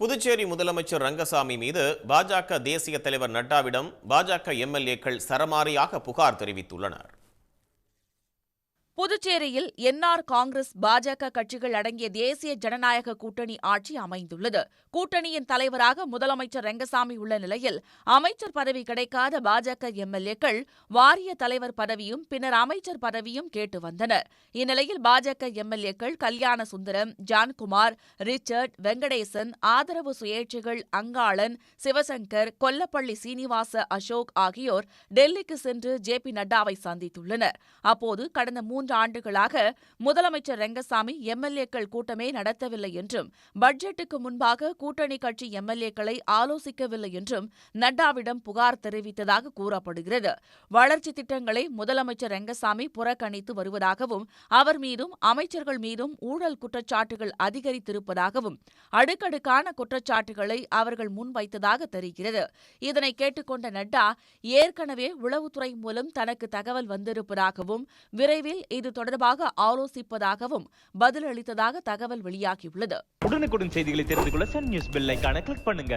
புதுச்சேரி முதலமைச்சர் ரங்கசாமி மீது பாஜக தேசிய தலைவர் நட்டாவிடம் பாஜக எம்எல்ஏக்கள் சரமாரியாக புகார் தெரிவித்துள்ளனர். புதுச்சேரியில் என்ஆர் காங்கிரஸ் பாஜக கட்சிகள் அடங்கிய தேசிய ஜனநாயக கூட்டணி ஆட்சி அமைந்துள்ளது. கூட்டணியின் தலைவராக முதலமைச்சர் ரெங்கசாமி உள்ள நிலையில் அமைச்சர் பதவி கிடைக்காத பாஜக எம்எல்ஏக்கள் வாரிய தலைவர் பதவியும் பின்னர் அமைச்சர் பதவியும் கேட்டு வந்தனர். இந்நிலையில் பாஜக எம்எல்ஏக்கள் கல்யாண சுந்தரம் ஜான்குமார் ரிச்சர்ட் வெங்கடேசன் ஆதரவு சுயேட்சைகள் அங்காளன் சிவசங்கர் கொல்லப்பள்ளி சீனிவாச அசோக் ஆகியோர் டெல்லிக்கு சென்று ஜே பி நட்டாவை சந்தித்துள்ளனர். அப்போது கடந்த மூன்று ஆண்டுகளாக முதலமைச்சர் ரெங்கசாமி எம்எல்ஏக்கள் கூட்டமே நடத்தவில்லை என்றும் பட்ஜெட்டுக்கு முன்பாக கூட்டணி கட்சி எம்எல்ஏக்களை ஆலோசிக்கவில்லை என்றும் நட்டாவிடம் புகார் தெரிவித்ததாக கூறப்படுகிறது. வளர்ச்சி திட்டங்களை முதலமைச்சர் ரெங்கசாமி புறக்கணித்து வருவதாகவும் அவர் மீதும் அமைச்சர்கள் மீதும் ஊழல் குற்றச்சாட்டுகள் அதிகரித்திருப்பதாகவும் அடுக்கடுக்கான குற்றச்சாட்டுகளை அவர்கள் முன்வைத்ததாக தெரிகிறது. இதனை கேட்டுக்கொண்ட நட்டா ஏற்கனவே உளவுத்துறை மூலம் தனக்கு தகவல் வந்திருப்பதாகவும் விரைவில் இது தொடர்பாக ஆலோசிப்பதாகவும் பதிலளித்ததாக தகவல் வெளியாகியுள்ளது. உடனுக்குடன் செய்திகளை தெரிந்து கொள்ள சன் நியூஸ் பெல்லைக்கான கிளிக் பண்ணுங்க.